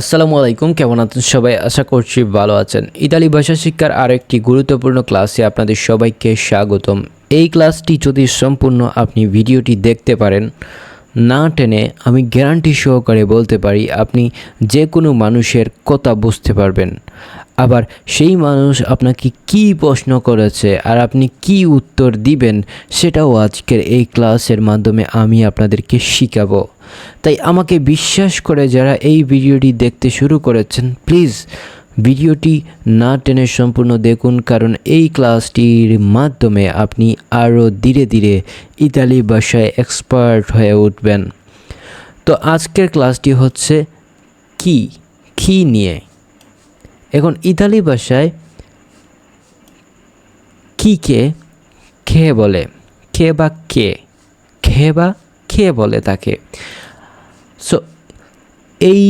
আসসালামু আলাইকুম, কেমন আছেন সবাই? আশা করছি ভালো আছেন। ইতালি ভাষা শিক্ষার আরেকটি গুরুত্বপূর্ণ ক্লাসে আপনাদের সবাইকে স্বাগতম। এই ক্লাসটি যদি সম্পূর্ণ আপনি ভিডিওটি দেখতে পারেন, না টেনে আমি গ্যারান্টি সহকারে বলতে পারি, আপনি যে কোনো মানুষের কথা বুঝতে পারবেন। আবার সেই মানুষ আপনাকে কী প্রশ্ন করেছে আর আপনি কি উত্তর দিবেন সেটাও আজকের এই ক্লাসের মাধ্যমে আমি আপনাদেরকে শিখাবো। তাই আমাকে বিশ্বাস করে যারা এই ভিডিওটি দেখতে শুরু করেছেন, প্লিজ ভিডিওটি না টেনে সম্পূর্ণ দেখুন কারণ এই ক্লাসটির মাধ্যমে আপনি আরও ধীরে ধীরে ইতালি ভাষায় এক্সপার্ট হয়ে উঠবেন। তো আজকের ক্লাসটি হচ্ছে কি? কি নিয়ে? এখন ইতালি ভাষায় কিকে খে বলে? খে বা কে? খে বা খে বলে তাকে? সো এই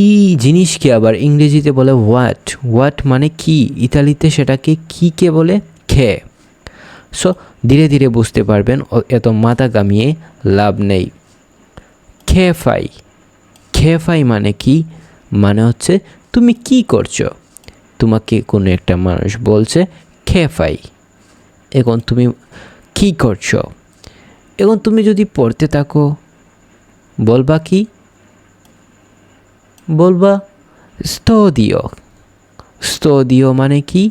জিনিসকে আবার ইংরেজিতে বলে হোয়াট হোয়াট মানে কি? ইতালিতে সেটাকে কি কে বলে? খে সো ধীরে ধীরে বুঝতে পারবেন এত মাথা গামিয়ে লাভ নেই। খেফাই খেফাই মানে কি? মানে হচ্ছে তুমি কি করছ? তোমাকে কোনো একটা মানুষ বলছে, খেফাই। এখন তুমি কি করছ? এখন তুমি যদি পড়তে থাকো, বলবা কি? বলবা স্তদীয়। স্তদীয় মানে কি?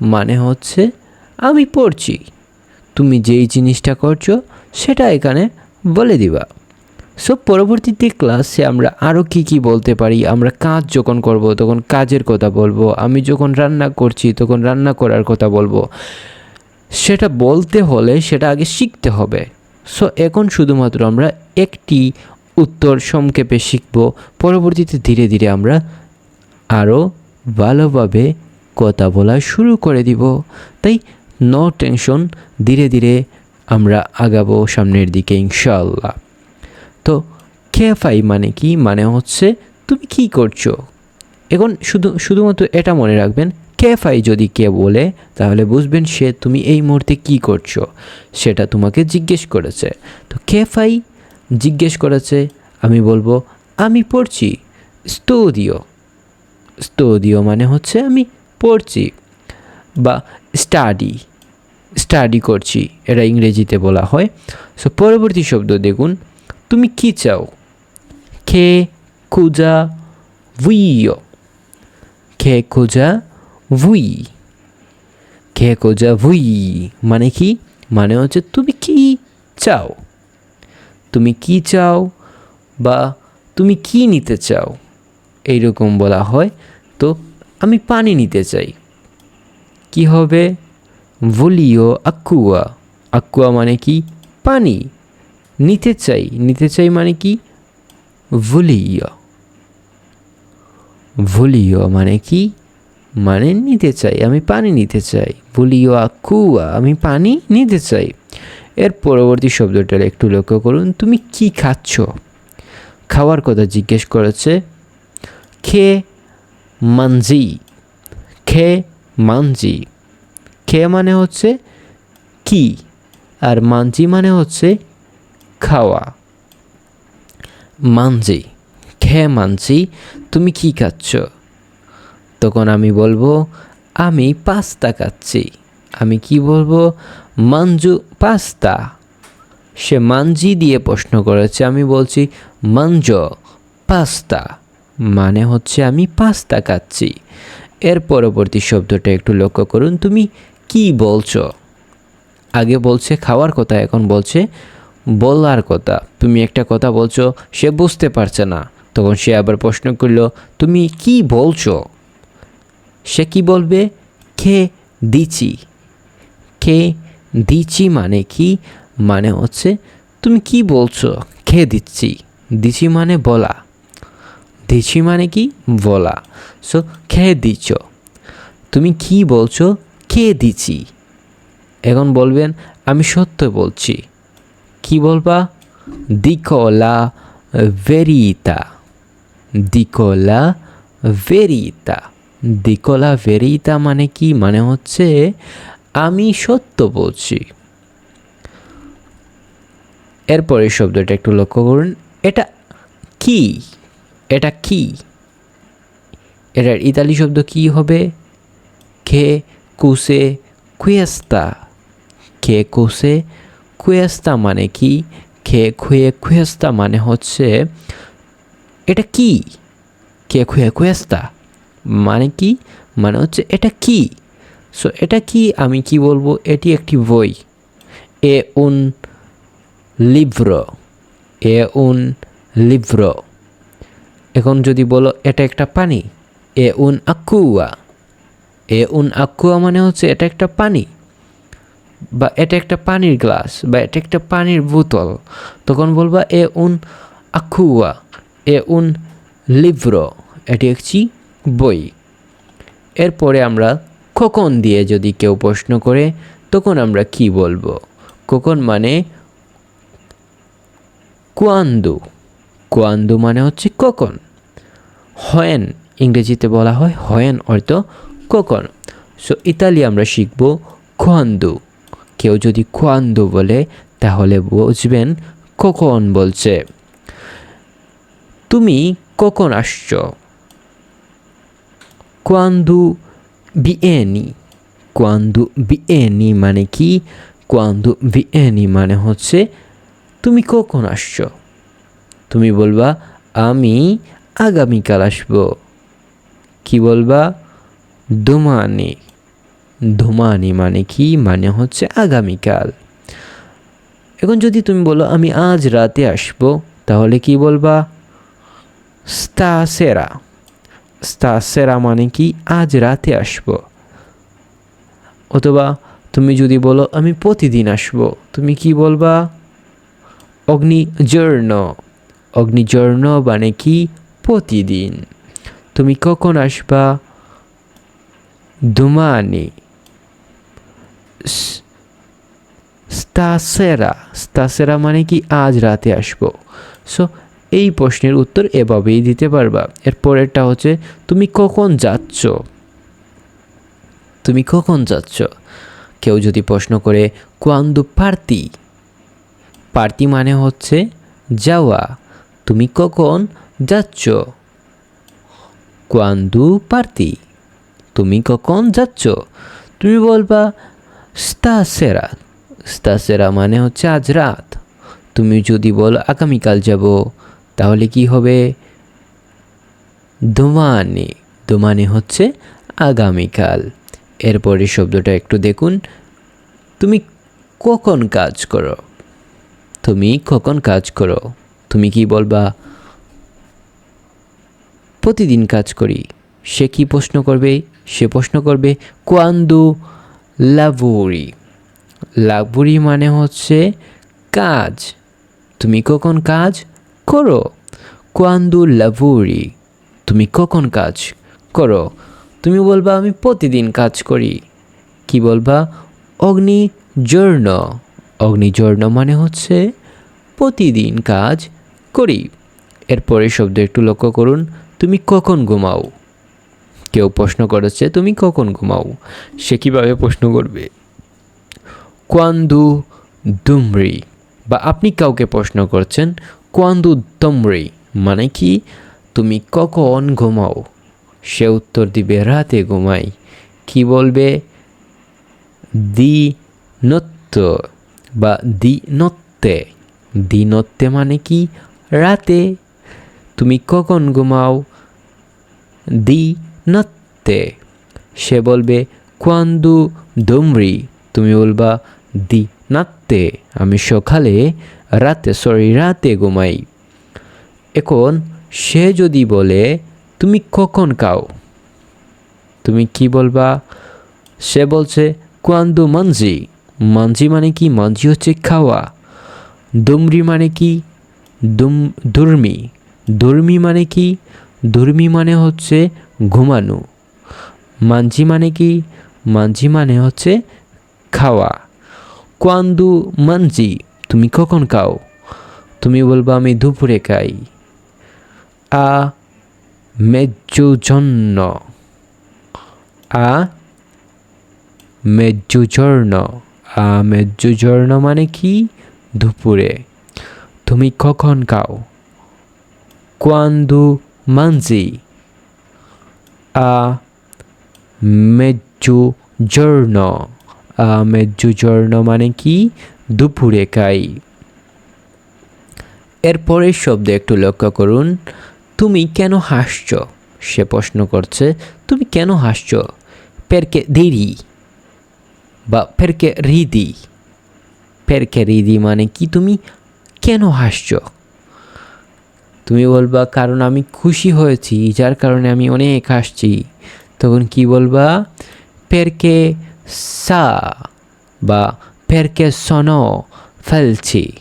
মানে হচ্ছে আমি পড়ছি। তুমি যেই জিনিসটা করছ, সেটা এখানে বলে দিবা। সো পরবর্তীতে ক্লাসে আমরা আরও কি কি বলতে পারি? আমরা কাজ যখন করব, তখন কাজের কথা বলব। আমি যখন রান্না করছি, তখন রান্না করার কথা বলব। সেটা বলতে হলে সেটা আগে শিখতে হবে। সো এখন শুধুমাত্র আমরা একটি উত্তর সংক্ষেপে শিখব। পরবর্তীতে ধীরে ধীরে আমরা আরও ভালোভাবে কথা বলা শুরু করে দিব। তাই নো টেনশন ধীরে ধীরে আমরা আগাবো সামনের দিকে ইনশাআল্লাহ। খেফাই মানে কি? মানে হচ্ছে তুমি কি করছ? এখন শুধু, শুধুমাত্র এটা মনে রাখবেন ক্যাফাই যদি কে বলে, তাহলে বুঝবেন সে তুমি এই মুহূর্তে কি করছ। সেটা তোমাকে জিজ্ঞেস করেছে। তো ক্যাফাই জিজ্ঞেস করেছে, আমি বলব, আমি পড়ছি স্তোদিও। স্তোদিও মানে হচ্ছে আমি পড়ছি বা স্টাডি স্টাডি করছি, এটা ইংরেজিতে বলা হয়। সো পরবর্তী শব্দ দেখুন, তুমি কি চাও? খে খুজা ভুইও খে খোঁজা ভুই খে খোঁজা ভুই মানে কি মানে হচ্ছে তুমি কি চাও তুমি কি চাও বা তুমি কি নিতে চাও এইরকম বলা হয় তো আমি পানি নিতে চাই কি হবে ভুলিও আকুয়া আকুয়া মানে কি পানি নিতে চাই নিতে চাই মানে কি ভুলিও। ভুলিও মানে কি? মানে নিতে চাই, আমি পানি নিতে চাই। ভুলিও আকুয়া আমি পানি নিতে চাই। এর পরবর্তী শব্দটা একটু লক্ষ্য করুন, তুমি কি খাচ্ছ? খাওয়ার কথা জিজ্ঞেস করেছে, খে মানজি। খে মানজি। খে মানে হচ্ছে কি, আর মানজি মানে হচ্ছে খাওয়া। মানজি। খে মানজি, তুমি কি খাচ্ছ? তখন আমি বলব, আমি পাস্তা খাচ্ছি। আমি কি বলব? মাঞ্জু পাস্তা। সে মানজি দিয়ে প্রশ্ন করেছে, আমি বলছি মাঞ্জ পাস্তা। মানে হচ্ছে আমি পাস্তা খাচ্ছি। এর পরবর্তী শব্দটা একটু লক্ষ্য করুন, তুমি কি বলছো? আগে বলছে, খাওয়ার কথা এখন বলছে বলার কথা। তুমি একটা কথা বলছো, সে বুঝতে পারছে না। তখন সে আবার প্রশ্ন করল, তুমি কি বলছো? সে কি বলবে? খে দিছি খে দিচ্ছি মানে কি? মানে হচ্ছে, তুমি কি বলছো? খেয়ে দিচ্ছি। দিচ্ছি মানে বলা। দিচ্ছি মানে কি? বলা। সো খেয়ে দিচ্ছ। তুমি কি বলছো? খেয়ে দিচ্ছি। এখন বলবেন, আমি সত্য বলছি। কি বলবা? দিকলা ভেরিতা। দিকলা ভেরিতা। দিকলা ভেরিতা মানে কি? মানে হচ্ছে আমি সত্য বলছি। এরপরে শব্দটা একটু লক্ষ্য করুন। এটা কি? এটা কি? এটার ইতালি শব্দ কি হবে? খে কুসে কুয়েস্তা। খে কুসে কুয়েস্তা মানে কি? খে, খুয়ে কুয়েস্তা মানে হচ্ছে, এটা কি? কে খুয়ে কুয়েস্তা মানে কি? মানে হচ্ছে এটা কি? সো এটা কি আমি কি বলব? এটি একটি বই। এ উন লিব্রো। এ উন লিব্রো। এখন যদি বলো, এটা একটা পানি? এ উন আকুয়া। এ উন আকুয়া মানে হচ্ছে এটা একটা পানি। বা এটা একটা পানির গ্লাস বা এটা একটা পানির বোতল, তখন বলবা এ উন আখুয়া এ উন লিব্রো এটি একটি বই। এরপরে আমরা কখন দিয়ে যদি কেউ প্রশ্ন করে, তখন আমরা কি বলব? কখন মানে কুয়ান্দু। কুয়ান্দু মানে হচ্ছে কখন? হয়েন, ইংরেজিতে বলা হয় হয়েন অর্থ কখন? সো ইতালি আমরা শিখব কোয়ান্দু। কেউ যদি কোয়ান্দু বলে, তাহলে বুঝবেন কখন বলছে। তুমি কখন আসছো। কোয়ান্দু বিএনি কোয়ান্দু বিএনি মানে কি? কোয়ান্দু বিএনি মানে হচ্ছে, তুমি কখন আসছো। তুমি বলবা, আমি আগামীকাল আসব। কি বলবা? দুমানি। ধুমানি মানে কি? মানে হচ্ছে আগামীকাল। এখন যদি তুমি বলো, আমি আজ রাতে আসব, তাহলে কি বলবা? স্তাসেরা। স্তাসেরা মানে কি? আজ রাতে আসব। অথবা তুমি যদি বলো, আমি প্রতিদিন আসব, তুমি কি বলবা? অগ্নিজর্ণ। অগ্নিজর্ণ মানে কি? প্রতিদিন। তুমি কখন আসবা? দুমানি স্তাসেরা স্তাসেরা মানে কি আজ রাতে আসব? সো এই প্রশ্নের উত্তর এভাবেই দিতে পারবা। এর পরেরটা হচ্ছে, তুমি কখন যাচ্ছ? তুমি কখন যাচ্ছ? কেউ যদি প্রশ্ন করে, কোয়ান্দু পার্তি? পার্তি মানে হচ্ছে, যাওয়া। তুমি কখন যাচ্ছ? কোয়ান্দু পার্তি। তুমি কখন যাচ্ছ? তুমি বলবা স্তাসেরা। স্তাসেরা মানে হচ্ছে আজ রাত। তুমি যদি বলো আগামীকাল যাব, তাহলে কি হবে? দোমানি। দোমানি হচ্ছে আগামীকাল। এরপরে শব্দটা একটু দেখুন। তুমি কখন কাজ করো? তুমি কখন কাজ করো? তুমি কি বলবা? প্রতিদিন কাজ করি। সে কি প্রশ্ন করবে? সে প্রশ্ন করবে, কোয়ান্দু লাভুরি লাভুরি মানে হচ্ছে কাজ। তুমি কখন কাজ করো? কোয়ান্দু লাভুরি তুমি কখন কাজ করো? তুমি বলবা, আমি প্রতিদিন কাজ করি। কি বলবা? অগ্নিজর্ণ অগ্নিজর্ণ মানে হচ্ছে প্রতিদিন কাজ করি। এরপরে শব্দ একটু লক্ষ্য করুন। তুমি কখন ঘুমাও? কেউ প্রশ্ন করেছে, তুমি কখন ঘুমাও? সে কীভাবে প্রশ্ন করবে? কোয়ান্দু দুমরি বা আপনি কাউকে প্রশ্ন করছেন কোয়ান্দু দমরি মানে কি? তুমি কখন ঘুমাও? সে উত্তর দিবে, রাতে ঘুমাই। কি বলবে? দি নত্য বা দি নত্তে। দি নত্তে মানে কি? রাতে। তুমি কখন ঘুমাও? দি নত্তে। সে বলবে, কোয়ান্দু দমরি, তুমি বলবা, দি নাত্তে, আমি সকালে রাতে সরি রাতে ঘুমাই। এখন সে যদি বলে, তুমি কখন খাও? তুমি কি বলবা? সে বলছে, কোয়ান্দু মানজি। মানজি মানে কি? মানজি হচ্ছে খাওয়া। দুমরি মানে কি? দুম, দুর্মি। দুর্মি মানে কি? দুর্মি মানে হচ্ছে ঘুমানো। মানজি মানে কি? মানজি মানে হচ্ছে খাওয়া। কোয়ান্দু মানজি তুমি কখন খাও? তুমি বলবা, আমি দুপুরে খাই। আ মেজ্জুজন্য আ মেজ্জুজর্ণ আ মেজ্জুজর্ণ মানে কি? দুপুরে। তুমি কখন খাও? কোয়ান্দু মানজি আ মেজ্জুজর্ণ আ মেজ্জুজর্ণ মানে কি? দুপুরে খাই এরপরের শব্দ একটু লক্ষ্য করুন। তুমি কেন হাসছ? সে প্রশ্ন করছে, তুমি কেন হাসছ? পেরকে দেরি বা পেরকে হৃদি পেরকে হৃদি মানে কি? তুমি কেন হাসছ? তুমি বলবা, কারণ আমি খুশি হয়েছি, যার কারণে আমি অনেক হাসছি। তখন কি বলবা? পেরকে সা বা পেরকে সনো ফেলছি।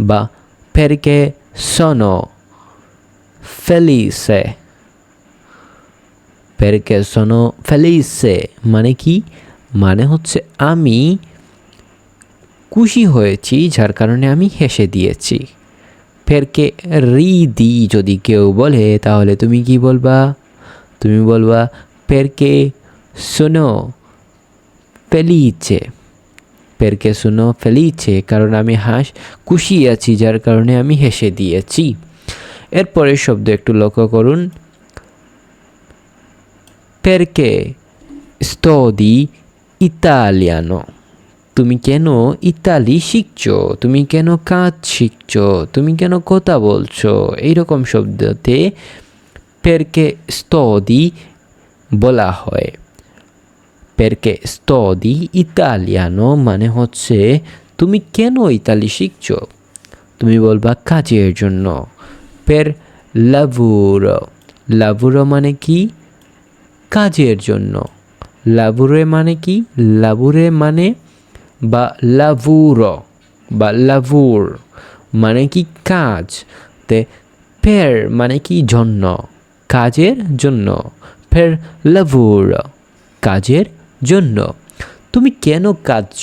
বা perché sono felice perché sono felice মানে কি? মানে হচ্ছে আমি খুশি হয়েছি, যার কারণে আমি হেসে দিয়েছি। ফেরকে রিদি যদি কেউ বলে, তাহলে তুমি কি বলবা? তুমি বলবা পেরকে শোনো ফেলিছে পেরকে শুনো ফেলিছে কারণ আমি হাস, খুশি আছি, যার কারণে আমি হেসে দিয়েছি। এরপরের শব্দ একটু লক্ষ্য করুন। পেরকে স্তদি ইতালিয়ানো। তুমি কেন ইতালি শিখছো? তুমি কেন কাজ শিখছো? তুমি কেন কথা বলছো? এইরকম শব্দতে পেরকে স্তদি বলা হয়। পেরকে স্তদি ইতালিয়ানো মানে হচ্ছে তুমি কেন ইতালি শিখছো? তুমি বলবা কাজের জন্য। পের লাভুরো লাভুরো মানে কি? কাজের জন্য। লাভুরে মানে কি? লাভুরে মানে বা লাভুর বা লাভুর মানে কি কাজ তে ফের মানে কি জন্য কাজের জন্য ফের লাভুর কাজের জন্য তুমি কেন কাঁদছ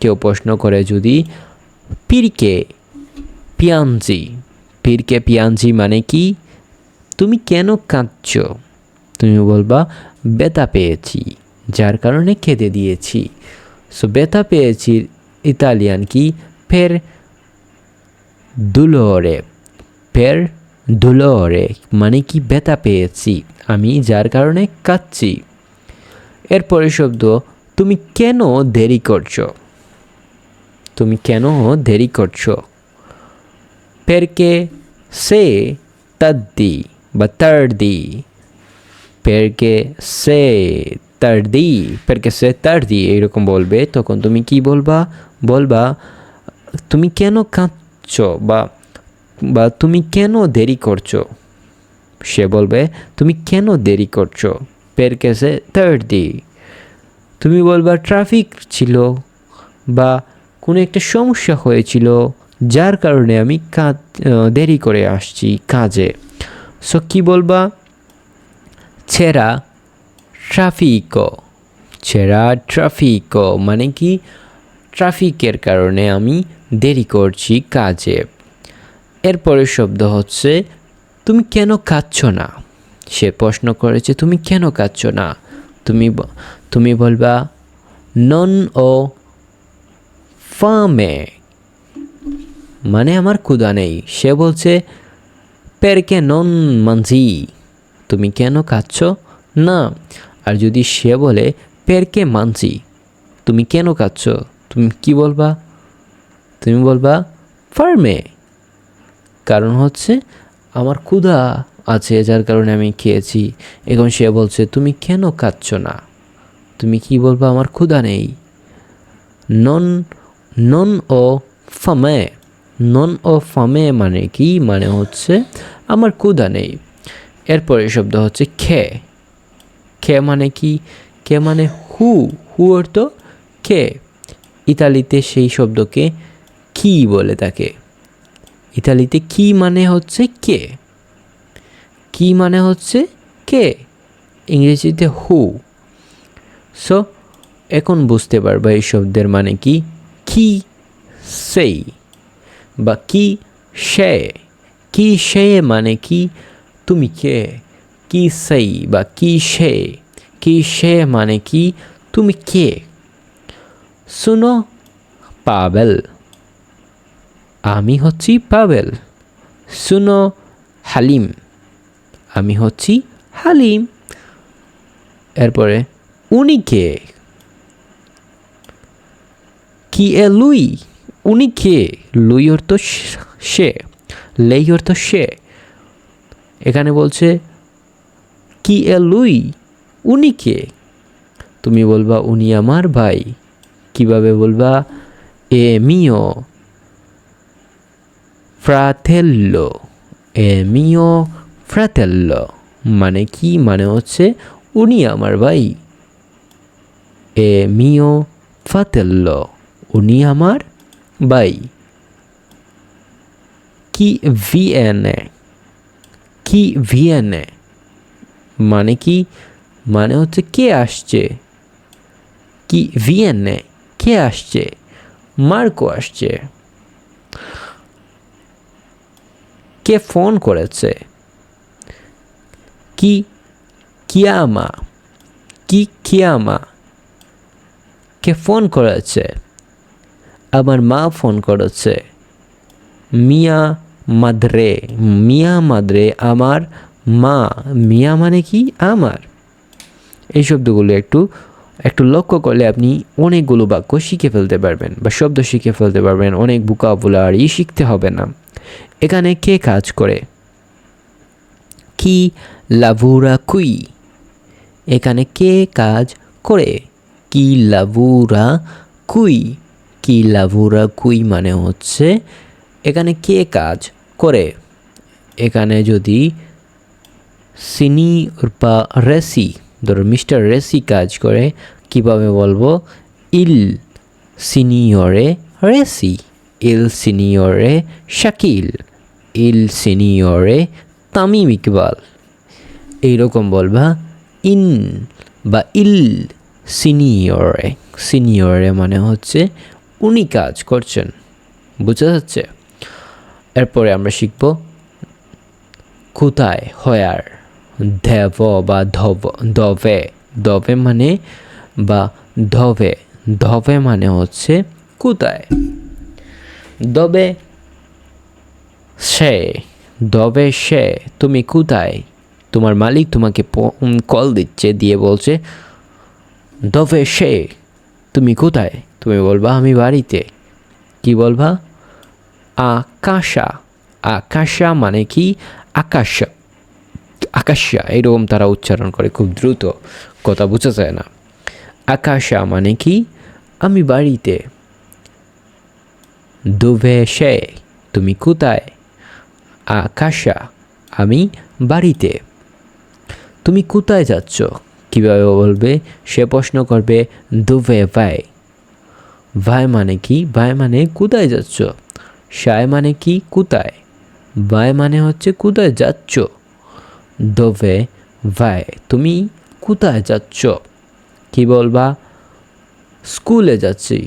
কেউ প্রশ্ন করে যদি পীরকে পিয়াঞ্জি পীরকে পিয়াঞ্জি মানে কি তুমি কেন কাঁদছ তুমি বলবা বেতা পেয়েছি যার কারণে খেতে দিয়েছি সো বেতা পেয়েছি ইতালিয়ান কি ফের দুলোরে ফের দুলোরে মানে কি বেতা পেয়েছি আমি যার কারণে কাঁদছি এরপরে শব্দ, তুমি কেন দেরি করছ? তুমি কেন দেরি করছ? পেরকে সে তদ্দি বা তার তার্দি পেরকে সে তার্দি পেরকে সে তার্দি এইরকম বলবে তখন তুমি কি বলবা বলবা তুমি কেন কাঁদছ বা বা তুমি কেন দেরি করছ সে বলবে তুমি কেন দেরি করছ পেরকে সে তার্দি তুমি বলবা ট্রাফিক ছিল বা কোনো একটা সমস্যা হয়েছিল যার কারণে আমি কাজ দেরি করে আসছি কাজে সো কী বলবা ছেঁড়া ট্রাফিক ছেঁড়া ট্রাফিক মানে কি? ট্রাফিকের কারণে আমি দেরি করছি কাজে। এরপরের শব্দ হচ্ছে, তুমি কেন কাঁদছ না? সে প্রশ্ন করেছে, তুমি কেন কাঁদছ না? তুমি তুমি বলবা, নন ও ফামে। মানে আমার ক্ষুদা নেই। সে বলছে, পেরকে নন মানজি তুমি কেন কাঁদছ? না। আর যদি সে বলে পেরকে মানজি তুমি কেন কাঁদছ? তুমি কি বলবা? তুমি বলবা ফার্মে কারণ হচ্ছে, আমার ক্ষুধা আছে যার কারণে আমি খেয়েছি। এখন সে বলছে, তুমি কেন কাঁদছ না? তুমি কি বলবা, আমার ক্ষুধা নেই? নন নন ও ফামে। নন ও ফামে মানে কি? মানে হচ্ছে, আমার ক্ষুধা নেই। এরপরে শব্দ হচ্ছে, খে। খে মানে কি? কে মানে হু হু অর্থ কে? ইতালিতে সেই শব্দকে কি বলে তাকে। ইতালিতে কি মানে হচ্ছে কে? কি মানে হচ্ছে কে? ইংরেজিতে হু সো এখন বুঝতে পারবা এই শব্দের মানে কি? কি সেই বা কি সে। কি সে মানে কি? তুমি কে? কি সেই বা কি সে? কি সে মানে কি? তুমি কে? শুনো, পাবেল। আমি হচ্ছি পাবেল। শুনো, হালিম। আমি হচ্ছি হালিম। এরপরে, উনি কে? কি এ লুই? উনি কে? লুই অর্থ স- লেই অর্থ সে। এখানে বলছে কি এ লুই উনি কে? তুমি বলবা, উনি আমার ভাই। কীভাবে বলবা? এ মিও। ফ্রাতেল্লো এ মিও ফ্রাতেল্লো মানে কি? মানে হচ্ছে উনি আমার ভাই। এ মিও ফ্রাতেল্লো উনি আমার ভাই। কি ভিএনএ কি ভিএনএ মানে কি? মানে হচ্ছে কে আসছে? কি ভিএনএ কে আসছে? মার্কো আসছে। কে ফোন করেছে? কি কিয়ামা? কি কিয়ামা? কে ফোন করেছে? আমার মা ফোন করেছে। মিয়া মাদ্রে মিয়া মাদ্রে আমার মা, মিয়া মানে কি? আমার। এই শব্দগুলো একটু একটু লক্ষ্য করলে আপনি অনেকগুলো বাক্য শিখে ফেলতে পারবেন বা শব্দ শিখে ফেলতে পারবেন, অনেক বুকাবুলারি শিখতে হবে না। এখানে কে কাজ করে? কি লাভুরা কুই? এখানে কে কাজ করে? কি লাভুরা কুই? কি লাভুরা কুই মানে হচ্ছে, এখানে কে কাজ করে? এখানে যদি সিনি বা রেসি, ধরো মিস্টার রেসি কাজ করে, কীভাবে বলব? ইল সিনিয়রে রেসি, ইল সিনিয়রে শাকিল, ইল সিনিয়রে তামিম ইকবাল। এইরকম বলবা, ইন বা ইল সিনিয়রে সিনিয়রে মানে হচ্ছে উনি কাজ করছেন। বুঝা যাচ্ছে? এরপরে আমরা শিখব, কোথায় হয়ার দেব বা ধব দবে দবে মানে বা ধবে। ধবে মানে হচ্ছে কোথায়? দবে সে। দবে সে, তুমি কোথায়? তোমার মালিক তোমাকে কল দিচ্ছে, দিয়ে বলছে দবে সে, তুমি কোথায়? তুমি বলবা, আমি বাড়িতে। কি বলবা? আকাশা। আকাশা মানে কি? আকাশ আকাশা এরকম তারা উচ্চারণ করে, খুব দ্রুত কথা বোঝা যায় না। আকাশা মানে কি? আমি বাড়িতে। দুভে সে, তুমি কোথায়? আকাশা, আমি বাড়িতে। তুমি কোথায় যাচ্ছ? কীভাবে বলবে? সে প্রশ্ন করবে দুভে ভাই। ভাই মানে কি? ভাই মানে কোথায় যাচ্ছ? সায় মানে কি? কোথায়? ভাই মানে হচ্ছে কোথায় যাচ্ছ? দোভে ভাই, তুমি কোথায় যাচ্ছ? কি বলবা? স্কুলে যাচ্ছি।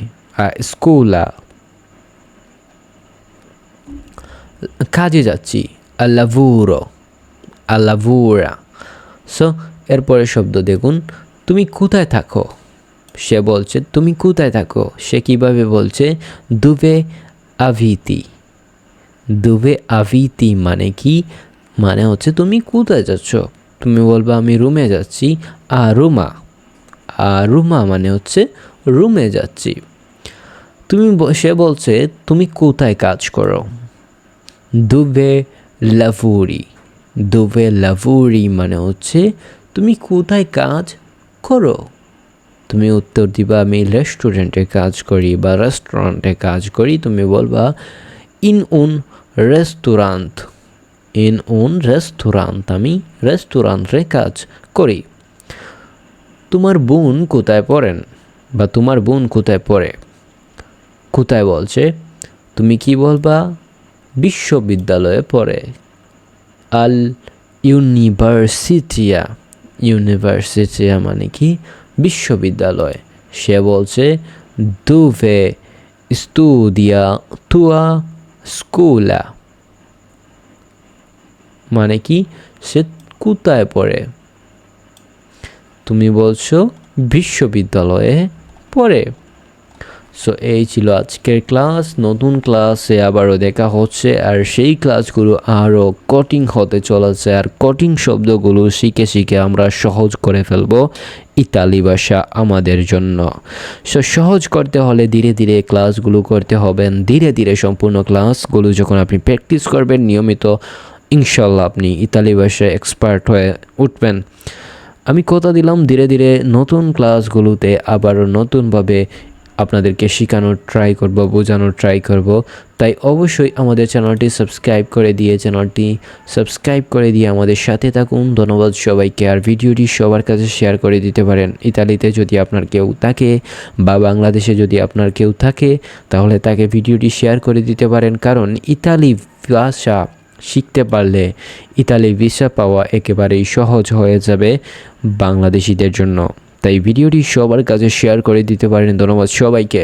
স্কুলা কাজে যাচ্ছি। আল্লাভুরো আল্লাভুরা সো এরপরে শব্দ দেখুন। তুমি কোথায় থাকো? সে বলছে, তুমি কোথায় থাকো? সে কীভাবে বলছে দুবে আভিতি। দুবে আভিতি মানে কি? মানে হচ্ছে তুমি কোথায় যাচ্ছ? তুমি বলবে, আমি রুমে যাচ্ছি। আর রুমা আর রুমা মানে হচ্ছে রুমে যাচ্ছি। তুমি সে বলছে, তুমি কোথায় কাজ করো? দুবে লাভুরি। দুবে লাভুরি মানে হচ্ছে, তুমি কোথায় কাজ করো? তুমি উত্তর দিবা, আমি রেস্টুরেন্টে কাজ করি বা রেস্টুরেন্টে কাজ করি। তুমি বলবা, ইন উন রেস্টুরান্ট ইন উন রেস্টুরান্ট আমি রেস্টুরান্টে কাজ করি। তোমার বোন কোথায় পড়েন বা তোমার বোন কোথায় পড়ে? কোথায় বলছে? তুমি কি বলবা? বিশ্ববিদ্যালয়ে পড়ে। আল ইউনিভার্সিটিয়া। ইউনিভার্সিটিয়া মানে কি? বিশ্ববিদ্যালয়। সে বলছে, দুভে স্তুদিয়া তুয়া স্কুলা। মানে কি? সে কোথায় পড়ে। তুমি বলছো, বিশ্ববিদ্যালয়ে পড়ে। সো এই ছিল আজকের ক্লাস। নতুন ক্লাসে আবারও দেখা হচ্ছে, আর সেই ক্লাসগুলো আরও কঠিন হতে চলেছে, আর কঠিন শব্দগুলো শিখে শিখে আমরা সহজ করে ফেলব ইতালি ভাষা আমাদের জন্য। সো সহজ করতে হলে ধীরে ধীরে ক্লাসগুলো করতে হবেন ধীরে ধীরে সম্পূর্ণ ক্লাসগুলো যখন আপনি প্র্যাকটিস করবেন, নিয়মিত ইনশাল্লাহ আপনি ইতালি ভাষায় এক্সপার্ট হয়ে উঠবেন। আমি কথা দিলাম ধীরে ধীরে নতুন ক্লাসগুলোতে আবারও নতুনভাবে আপনাদেরকে শেখানোর ট্রাই করব, বোঝানোর ট্রাই করব। তাই অবশ্যই আমাদের চ্যানেলটি সাবস্ক্রাইব করে দিয়ে চ্যানেলটি সাবস্ক্রাইব করে দিয়ে আমাদের সাথে থাকুন। ধন্যবাদ সবাইকে। আর ভিডিওটি সবার কাছে শেয়ার করে দিতে পারেন। ইতালিতে যদি আপনার কেউ থাকে বা বাংলাদেশে যদি আপনার কেউ থাকে, তাহলে তাকে ভিডিওটি শেয়ার করে দিতে পারেন। কারণ ইতালি ভাষা শিখতে পারলে ইতালি ভিসা পাওয়া একেবারেই সহজ হয়ে যাবে বাংলাদেশিদের জন্য। তাই ভিডিওটি সবার কাছে শেয়ার করে দিতে পারেন। ধন্যবাদ সবাইকে।